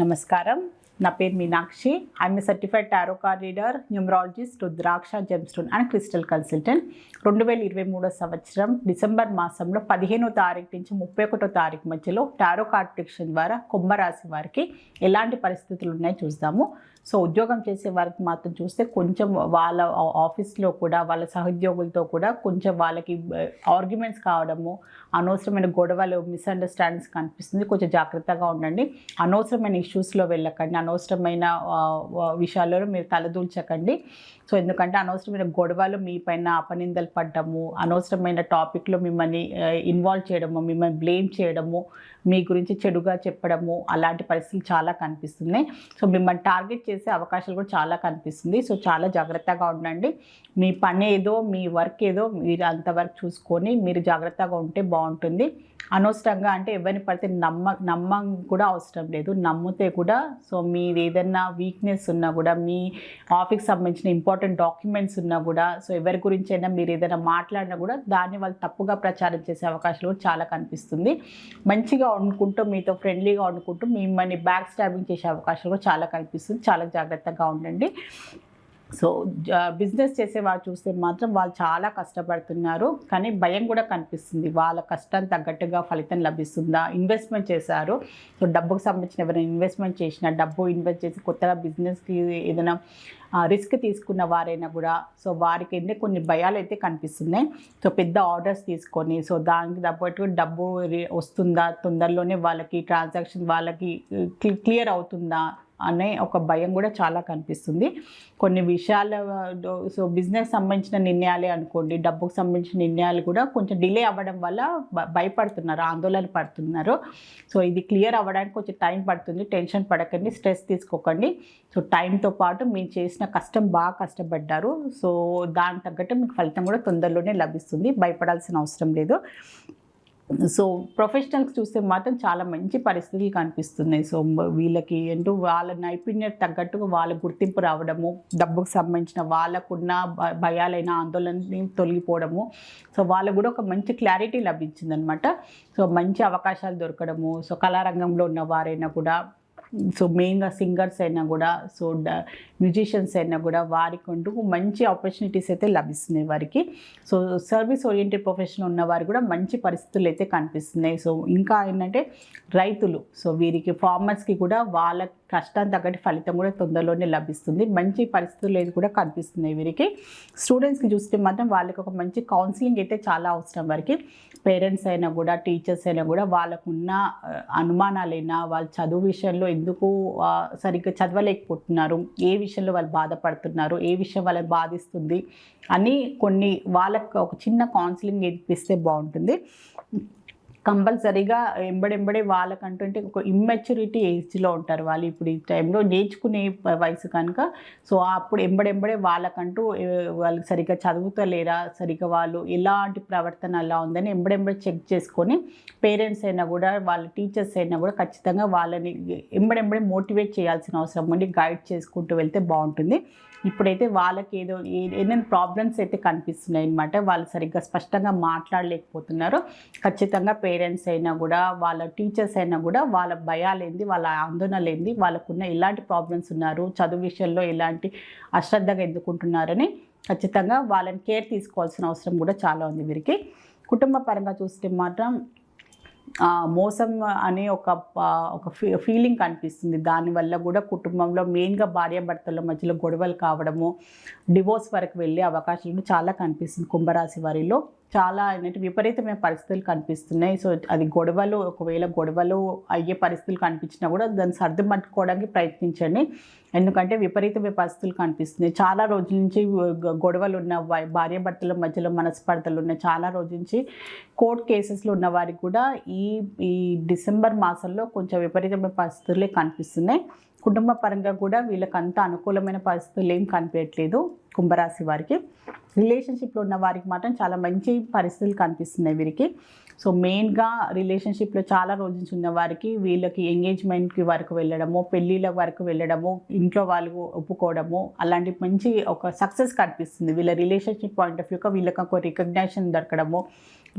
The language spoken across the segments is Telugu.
నమస్కారం. నా పేరు Meenakshi. I'm certified tarot card reader numerologist rudraksha gemstone and crystal consultant రెండు వేల ఇరవై మూడో సంవత్సరం డిసెంబర్ మాసంలో పదిహేనో తారీఖు నుంచి ముప్పై ఒకటో తారీఖు మధ్యలో టారో కార్డ్ ప్రిడిక్షన్ ద్వారా కుంభరాశి వారికి ఎలాంటి పరిస్థితులు ఉన్నాయో చూద్దాము సో ఉద్యోగం చేసే వారికి మాత్రం చూస్తే కొంచెం వాళ్ళ ఆఫీస్లో కూడా వాళ్ళ సహోద్యోగులతో కూడా కొంచెం వాళ్ళకి ఆర్గ్యుమెంట్స్ కావడము అనవసరమైన గొడవలు మిస్అండర్స్టాండింగ్స్ కనిపిస్తుంది. కొంచెం జాగ్రత్తగా ఉండండి. అనవసరమైన ఇష్యూస్లో వెళ్ళకండి. అనవసరమైన విషయాల్లో మీరు తలదూల్చకండి. సో ఎందుకంటే అనవసరమైన గొడవలు మీ పైన అపనిందలు పడ్డము అనవసరమైన టాపిక్లో మిమ్మల్ని ఇన్వాల్వ్ చేయడము మిమ్మల్ని బ్లేమ్ చేయడము మీ గురించి చెడుగా చెప్పడము అలాంటి పరిస్థితులు చాలా కనిపిస్తున్నాయి. సో మిమ్మల్ని టార్గెట్ చేసే అవకాశాలు కూడా చాలా కనిపిస్తుంది. సో చాలా జాగ్రత్తగా ఉండండి. మీ పని ఏదో మీ వర్క్ ఏదో మీరు అంతవరకు చూసుకొని మీరు జాగ్రత్తగా ఉంటే బాగుంటుంది. అనవసరంగా అంటే ఎవరిని పడితే నమ్మ నమ్మం కూడా అవసరం లేదు. నమ్మితే కూడా సో మీ మీరు ఏదైనా వీక్నెస్ ఉన్నా కూడా మీ ఆఫీస్కి సంబంధించిన ఇంపార్టెంట్ డాక్యుమెంట్స్ ఉన్నా కూడా సో ఎవరి గురించి అయినా మీరు ఏదైనా మాట్లాడినా కూడా దాన్ని వాళ్ళు తప్పుగా ప్రచారం చేసే అవకాశాలు కూడా చాలా కనిపిస్తుంది. మంచిగా వండుకుంటూ మీతో ఫ్రెండ్లీగా వండుకుంటూ మిమ్మల్ని బ్యాక్ స్టాబింగ్ చేసే అవకాశాలు కూడా చాలా కనిపిస్తుంది. చాలా జాగ్రత్తగా ఉండండి. సో బిజినెస్ చేసే వాళ్ళు చూస్తే మాత్రం వాళ్ళు చాలా కష్టపడుతున్నారు. కానీ భయం కూడా కనిపిస్తుంది. వాళ్ళ కష్టం తగ్గట్టుగా ఫలితం లభిస్తుందా? ఇన్వెస్ట్మెంట్ చేశారు. సో డబ్బుకు సంబంధించిన ఎవరైనా ఇన్వెస్ట్మెంట్ చేసిన డబ్బు ఇన్వెస్ట్ చేసి కొత్తగా బిజినెస్కి ఏదైనా రిస్క్ తీసుకున్న వారైనా కూడా సో వారికి ఎన్ని కొన్ని భయాలు అయితే కనిపిస్తున్నాయి. సో పెద్ద ఆర్డర్స్ తీసుకొని సో దానికి తగ్గట్టు డబ్బు వస్తుందా? తొందరలోనే వాళ్ళకి ట్రాన్సాక్షన్ వాళ్ళకి క్లియర్ అవుతుందా? అనే ఒక భయం కూడా చాలా కనిపిస్తుంది. కొన్ని విషయాల సో బిజినెస్ సంబంధించిన నిర్ణయాలే అనుకోండి డబ్బుకు సంబంధించిన నిర్ణయాలు కూడా కొంచెం డిలే అవ్వడం వల్ల భ- భయపడుతున్నారు ఆందోళన పడుతున్నారు. సో ఇది క్లియర్ అవ్వడానికి కొంచెం టైం పడుతుంది టెన్షన్ పడకండి స్ట్రెస్ తీసుకోకండి. సో టైంతో పాటు మీరు చేసిన కష్టం బాగా కష్టపడ్డారు. సో దానికి తగ్గట్టు మీకు ఫలితం కూడా తొందరలోనే లభిస్తుంది భయపడాల్సిన అవసరం లేదు. సో ప్రొఫెషనల్స్ చూస్తే మాత్రం చాలా మంచి పరిస్థితులు కనిపిస్తున్నాయి. సో వీళ్ళకి ఏంటో వాళ్ళ నైపుణ్యత తగ్గట్టుగా వాళ్ళ గుర్తింపు రావడము డబ్బుకు సంబంధించిన వాళ్ళకున్న భయాలైన ఆందోళనని తొలగిపోవడము. సో వాళ్ళకు కూడా ఒక మంచి క్లారిటీ లభించిందనమాట సో మంచి అవకాశాలు దొరకడము. సో కళారంగంలో ఉన్న వారైనా కూడా సో మెయిన్గా సింగర్స్ అయినా కూడా సో డ మ్యూజిషియన్స్ అయినా కూడా వారికి ఉంటూ మంచి ఆపర్చునిటీస్ అయితే లభిస్తున్నాయి వారికి. సో సర్వీస్ ఓరియంటెడ్ ప్రొఫెషన్ ఉన్న వారు కూడా మంచి పరిస్థితులు అయితే కనిపిస్తున్నాయి. సో ఇంకా ఏంటంటే రైతులు సో వీరికి ఫార్మర్స్కి కూడా వాళ్ళకి కష్టానికి తగ్గట్టు ఫలితం కూడా తొందరలోనే లభిస్తుంది. మంచి పరిస్థితులు అయితే కూడా కనిపిస్తున్నాయి వీరికి. స్టూడెంట్స్కి చూస్తే మాత్రం వాళ్ళకి ఒక మంచి కౌన్సిలింగ్ అయితే చాలా అవసరం వారికి. పేరెంట్స్ అయినా కూడా టీచర్స్ అయినా కూడా వాళ్ళకున్న అనుమానాలైనా వాళ్ళ చదువు విషయంలో ఎందుకు సరిగ్గా చదవలేకపోతున్నారు? ఏ విషయంలో వాళ్ళు బాధపడుతున్నారు? ఏ విషయం వాళ్ళని బాధిస్తుంది? అని కొన్ని వాళ్ళకు ఒక చిన్న కౌన్సిలింగ్ ఇప్పిస్తే బాగుంటుంది. కంపల్సరీగా ఎంబడెంబడే వాళ్ళకంటూ అంటే ఒక ఇమ్మెచ్యూరిటీ ఏజ్లో ఉంటారు వాళ్ళు ఇప్పుడు ఈ టైంలో నేర్చుకునే వయసు కనుక. సో అప్పుడు ఎంబడెంబడే వాళ్ళకంటూ వాళ్ళకి సరిగ్గా చదువుతలేరా సరిగ్గా వాళ్ళు ఎలాంటి ప్రవర్తన అలా ఉందని ఎంబడెంబడి చెక్ చేసుకొని పేరెంట్స్ అయినా కూడా వాళ్ళ టీచర్స్ అయినా కూడా ఖచ్చితంగా వాళ్ళని ఎంబడెంబడే మోటివేట్ చేయాల్సిన అవసరం ఉండి గైడ్ చేసుకుంటూ వెళ్తే బాగుంటుంది. ఇప్పుడైతే వాళ్ళకి ఏదో ఏదైనా ప్రాబ్లమ్స్ అయితే కనిపిస్తున్నాయి అనమాట వాళ్ళు సరిగ్గా స్పష్టంగా మాట్లాడలేకపోతున్నారు. ఖచ్చితంగా పేరెంట్స్ అయినా కూడా వాళ్ళ టీచర్స్ అయినా కూడా వాళ్ళ భయాలు ఏంది వాళ్ళ ఆందోళనలేంది వాళ్ళకున్న ఎలాంటి ప్రాబ్లమ్స్ ఉన్నారు చదువు విషయంలో ఎలాంటి అశ్రద్ధగా ఎందుకుంటున్నారని ఖచ్చితంగా వాళ్ళని కేర్ తీసుకోవాల్సిన అవసరం కూడా చాలా ఉంది వీరికి. కుటుంబ పరంగా చూస్తే మాత్రం మోసం అనే ఒక ఒక ఫీ ఫీలింగ్ కనిపిస్తుంది. దానివల్ల కూడా కుటుంబంలో మెయిన్గా భార్యాభర్తల మధ్యలో గొడవలు కావడము డివోర్స్ వరకు వెళ్ళే అవకాశాలు చాలా కనిపిస్తుంది కుంభరాశి వారిలో. చాలా ఏంటంటే విపరీతమైన పరిస్థితులు కనిపిస్తున్నాయి. సో అది గొడవలు ఒకవేళ గొడవలు అయ్యే పరిస్థితులు కనిపించినా కూడా దాన్ని సర్దుమట్టుకోవడానికి ప్రయత్నించండి. ఎందుకంటే విపరీతమైన పరిస్థితులు కనిపిస్తున్నాయి. చాలా రోజుల నుంచి గొడవలు ఉన్న వా- భార్యాభర్తల మధ్యలో మనస్పర్ధలు ఉన్నాయి. చాలా రోజుల నుంచి కోర్టు కేసెస్లో ఉన్న వారికి కూడా ఈ ఈ డిసెంబర్ మాసంలో కొంచెం విపరీతమైన పరిస్థితులే కనిపిస్తున్నాయి. కుటుంబ పరంగా కూడా వీళ్ళకంత అనుకూలమైన పరిస్థితులు ఏం కనిపించట్లేదు. కుంభరాశి వారికి. రిలేషన్షిప్లో ఉన్న వారికి మాత్రం చాలా మంచి పరిస్థితులు కనిపిస్తున్నాయి వీరికి. సో మెయిన్గా రిలేషన్షిప్లో చాలా రోజు నుంచి ఉన్న వారికి వీళ్ళకి ఎంగేజ్మెంట్కి వరకు వెళ్ళడము పెళ్ళిళ్ళ వరకు వెళ్ళడము ఇంట్లో వాళ్ళు ఒప్పుకోవడము అలాంటి మంచి ఒక సక్సెస్ కనిపిస్తుంది. వీళ్ళ రిలేషన్షిప్ పాయింట్ ఆఫ్ వ్యూగా వీళ్ళకి ఒక రికగ్నేషన్ దొరకడము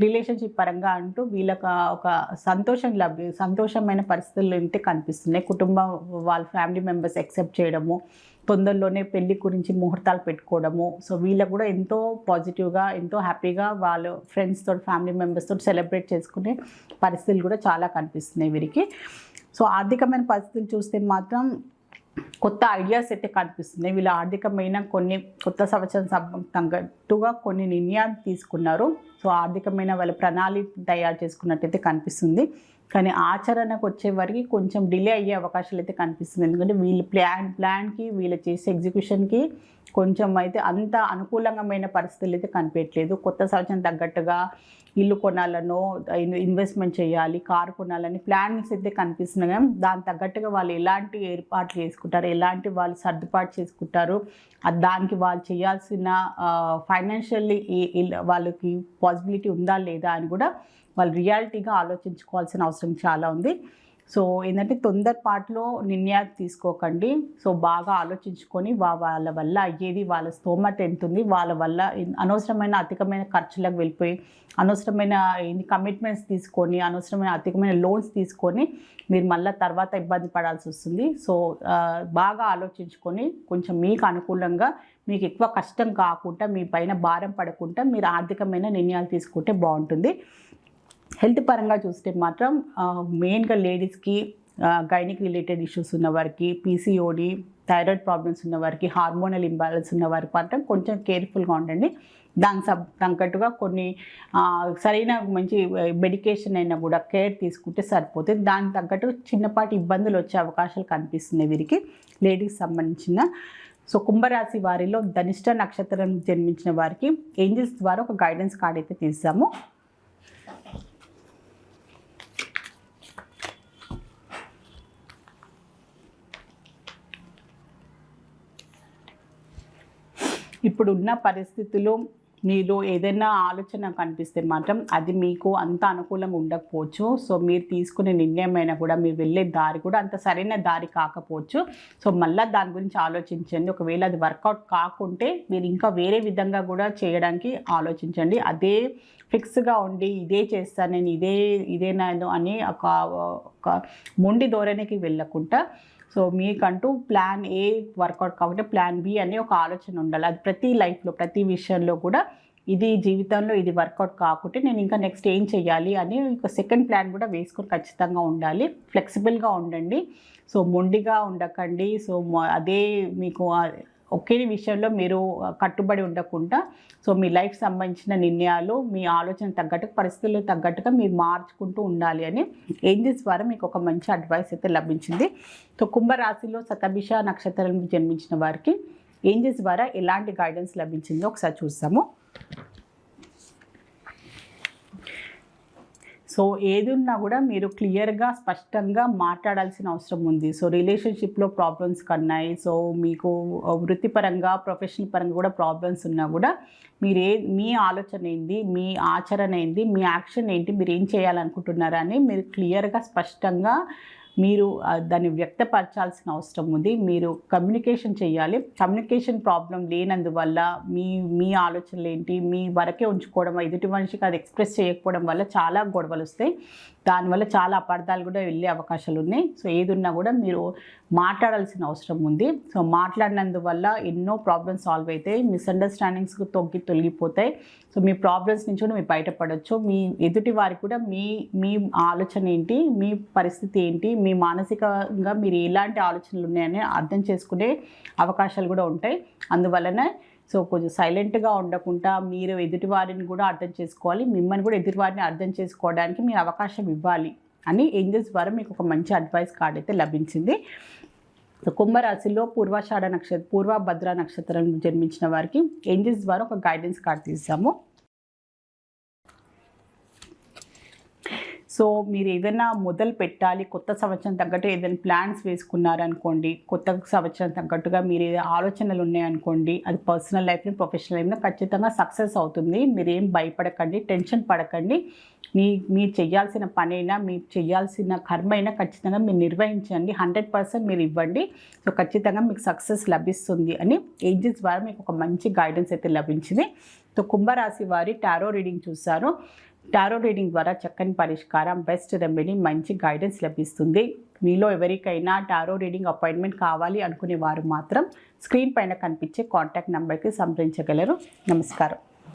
రిలేషన్షిప్ పరంగా అంటూ వీళ్ళకి ఒక సంతోషం లభ్య సంతోషమైన పరిస్థితులు అయితే కనిపిస్తున్నాయి. కుటుంబం వాళ్ళ ఫ్యామిలీ మెంబర్స్ యాక్సెప్ట్ చేయడము తొందరలోనే పెళ్ళి గురించి ముహూర్తాలు పెట్టుకోవడము. సో వీళ్ళకు కూడా ఎంతో పాజిటివ్గా ఎంతో హ్యాపీగా వాళ్ళు ఫ్రెండ్స్తో ఫ్యామిలీ మెంబర్స్తో సెలబ్రేట్ చేసుకునే పరిస్థితులు కూడా చాలా కనిపిస్తున్నాయి వీరికి. సో ఆర్థికమైన పరిస్థితులు చూస్తే మాత్రం కొత్త ఐడియాస్ అయితే కనిపిస్తున్నాయి. వీళ్ళ ఆర్థికమైన కొన్ని కొత్త సంవత్సరం తగ్గట్టుగా కొన్ని నిర్ణయాలు తీసుకున్నారు. సో ఆర్థికమైన వాళ్ళ ప్రణాళిక తయారు చేసుకున్నట్టయితే కనిపిస్తుంది. కానీ ఆచరణకు వచ్చే వరకు కొంచెం డిలే అయ్యే అవకాశాలు అయితే కనిపిస్తుంది ఎందుకంటే వీళ్ళు ప్లాన్ ప్లాన్కి వీళ్ళు చేసే ఎగ్జిక్యూషన్కి కొంచెం అయితే అంత అనుకూలంగా పరిస్థితులు అయితే కనిపించట్లేదు. కొత్త సంవత్సరం తగ్గట్టుగా ఇల్లు కొనాలనో ఇన్వెస్ట్మెంట్ చేయాలి కారు కొనాలని ప్లాన్స్ అయితే కనిపిస్తున్నాయి. కానీ దాని తగ్గట్టుగా వాళ్ళు ఎలాంటి ఏర్పాట్లు చేసుకుంటారు ఎలాంటి వాళ్ళు సర్దుబాటు చేసుకుంటారు దానికి వాళ్ళు చేయాల్సిన ఫైనాన్షియల్లీ వాళ్ళకి పాసిబిలిటీ ఉందా లేదా అని కూడా వాళ్ళు రియాలిటీగా ఆలోచించుకోవాల్సిన అవసరం చాలా ఉంది. సో ఏంటంటే తొందరపాటులో నిర్ణయాలు తీసుకోకండి. సో బాగా ఆలోచించుకొని వాళ్ళ వల్ల అయ్యేది వాళ్ళ స్తోమత ఎంత ఉంది వాళ్ళ వల్ల అనవసరమైన అధికమైన ఖర్చులకు వెళ్ళిపోయి అనవసరమైన కమిట్మెంట్స్ తీసుకొని అనవసరమైన అధికమైన లోన్స్ తీసుకొని మీరు మళ్ళీ తర్వాత ఇబ్బంది పడాల్సి వస్తుంది. సో బాగా ఆలోచించుకొని కొంచెం మీకు అనుకూలంగా మీకు ఎక్కువ కష్టం కాకుండా మీ పైన భారం పడకుండా మీరు ఆర్థికమైన నిర్ణయాలు తీసుకుంటే బాగుంటుంది. హెల్త్ పరంగా చూస్తే మాత్రం మెయిన్గా లేడీస్కి గైనిక్ రిలేటెడ్ ఇష్యూస్ ఉన్న వారికి పీసీఓడి థైరాయిడ్ ప్రాబ్లమ్స్ ఉన్న వారికి హార్మోనల్ ఇంబ్యాలెన్స్ ఉన్న వారికి మాత్రం కొంచెం కేర్ఫుల్గా ఉండండి. దానికి సబ్ తగ్గట్టుగా కొన్ని సరైన మంచి మెడికేషన్ అయినా కూడా కేర్ తీసుకుంటే సరిపోతుంది. దానికి తగ్గట్టు చిన్నపాటి ఇబ్బందులు వచ్చే అవకాశాలు కనిపిస్తున్నాయి వీరికి లేడీస్ సంబంధించిన. సో కుంభరాశి వారిలో ధనిష్ట నక్షత్రం జన్మించిన వారికి ఏంజిల్స్ ద్వారా ఒక గైడెన్స్ కార్డ్ అయితే తీసాము ఇప్పుడున్న పరిస్థితులు మీలో ఏదైనా ఆలోచన కనిపిస్తే మాత్రం అది మీకు అంత అనుకూలంగా ఉండకపోవచ్చు. సో మీరు తీసుకునే నిర్ణయం అయినా కూడా మీరు వెళ్ళే దారి కూడా అంత సరైన దారి కాకపోవచ్చు. సో మళ్ళీ దాని గురించి ఆలోచించండి. ఒకవేళ అది వర్కౌట్ కాకుంటే మీరు ఇంకా వేరే విధంగా కూడా చేయడానికి ఆలోచించండి. అదే ఫిక్స్గా ఉండి ఇదే చేస్తాను నేను ఇదే ఇదే నేను అని ఒక ఒక మొండి ధోరణికి వెళ్ళకుండా సో మీకంటూ ప్లాన్ ఏ వర్కౌట్ కాబట్టి ప్లాన్ బి అనే ఒక ఆలోచన ఉండాలి. అది ప్రతి లైఫ్లో ప్రతి విషయంలో కూడా ఇది జీవితంలో ఇది వర్కౌట్ కాకుంటే నేను ఇంకా నెక్స్ట్ ఏం చేయాలి అని ఒక సెకండ్ ప్లాన్ కూడా వేసుకొని ఖచ్చితంగా ఉండాలి. ఫ్లెక్సిబుల్గా ఉండండి. సో మొండిగా ఉండకండి. సో అదే మీకు ఒకే విషయంలో మీరు కట్టుబడి ఉండకుండా సో మీ లైఫ్ సంబంధించిన నిర్ణయాలు మీ ఆలోచన తగ్గట్టు పరిస్థితులకు తగ్గట్టుగా మీరు మార్చుకుంటూ ఉండాలి అని ఏంజిల్స్ ద్వారా మీకు ఒక మంచి అడ్వైస్ అయితే లభించింది. సో కుంభరాశిలో శతభిష నక్షత్రం జన్మించిన వారికి ఏంజిల్స్ ద్వారా ఎలాంటి గైడెన్స్ లభించిందో ఒకసారి చూస్తాము. సో ఏది ఉన్నా కూడా మీరు క్లియర్గా స్పష్టంగా మాట్లాడాల్సిన అవసరం ఉంది. సో రిలేషన్షిప్లో ప్రాబ్లమ్స్ కన్నాయి సో మీకు వృత్తిపరంగా ప్రొఫెషనల్ పరంగా కూడా ప్రాబ్లమ్స్ ఉన్నా కూడా మీరు ఏ మీ ఆలోచన ఏంది మీ ఆచరణ ఏంది మీ యాక్షన్ ఏంటి మీరు ఏం చేయాలనుకుంటున్నారని మీరు క్లియర్గా స్పష్టంగా మీరు దాన్ని వ్యక్తపరచాల్సిన అవసరం ఉంది. మీరు కమ్యూనికేషన్ చేయాలి. కమ్యూనికేషన్ ప్రాబ్లం లేనందువల్ల మీ మీ ఆలోచనలు ఏంటి? మీ వరకే ఉంచుకోవడం ఎదుటి మనిషికి అది ఎక్స్ప్రెస్ చేయకపోవడం వల్ల చాలా గొడవలు వస్తాయి. దానివల్ల చాలా అపార్థాలు కూడా వెళ్ళే అవకాశాలు ఉన్నాయి సో ఏది ఉన్నా కూడా మీరు మాట్లాడాల్సిన అవసరం ఉంది. సో మాట్లాడినందువల్ల ఎన్నో ప్రాబ్లమ్స్ సాల్వ్ అవుతాయి. మిస్అండర్స్టాండింగ్స్ తొగ్గి తొలగిపోతాయి. సో మీ ప్రాబ్లమ్స్ నుంచి కూడా మీరు బయటపడవచ్చు మీ ఎదుటి వారికి కూడా మీ మీ ఆలోచన ఏంటి? మీ పరిస్థితి ఏంటి? మీ మానసికంగా మీరు ఎలాంటి ఆలోచనలు ఉన్నాయని అర్థం చేసుకునే అవకాశాలు కూడా ఉంటాయి. అందువలన సో కొంచెం సైలెంట్గా ఉండకుండా మీరు ఎదుటి వారిని కూడా అర్థం చేసుకోవాలి. మిమ్మల్ని కూడా ఎదుటి వారిని అర్థం చేసుకోవడానికి మీరు అవకాశం ఇవ్వాలి అని ఏంజల్స్ ద్వారా మీకు ఒక మంచి అడ్వైస్ కార్డ్ అయితే లభించింది. సో కుంభరాశిలో పూర్వాషాఢ నక్షత్ర పూర్వభద్ర నక్షత్రం జన్మించిన వారికి ఏంజల్స్ ద్వారా ఒక గైడెన్స్ కార్డ్ తీసాము. సో మీరు ఏదైనా మొదలు పెట్టాలి కొత్త సంవత్సరం తగ్గట్టు ఏదైనా ప్లాన్స్ వేసుకున్నారనుకోండి కొత్త సంవత్సరం తగ్గట్టుగా మీరు ఏదైనా ఆలోచనలు ఉన్నాయనుకోండి అది పర్సనల్ లైఫ్ని ప్రొఫెషనల్ లైఫ్ని ఖచ్చితంగా సక్సెస్ అవుతుంది. మీరేం భయపడకండి టెన్షన్ పడకండి. మీ మీరు చేయాల్సిన పనైనా మీరు చేయాల్సిన కర్మ అయినా ఖచ్చితంగా మీరు నిర్వహించండి. హండ్రెడ్ పర్సెంట్ మీరు ఇవ్వండి. సో ఖచ్చితంగా మీకు సక్సెస్ లభిస్తుంది అని ఏజెన్స్ ద్వారా మీకు ఒక మంచి గైడెన్స్ అయితే లభించింది. సో కుంభరాశి వారి టారో రీడింగ్ చూశారు. టారో రీడింగ్ ద్వారా చక్కని పరిష్కారం బెస్ట్ రెమెడీ మంచి గైడెన్స్ లభిస్తుంది. మీలో ఎవరికైనా టారో రీడింగ్ అపాయింట్మెంట్ కావాలి అనుకునే వారు మాత్రం స్క్రీన్ పైన కనిపించే కాంటాక్ట్ నెంబర్కి సంప్రదించగలరు. నమస్కారం.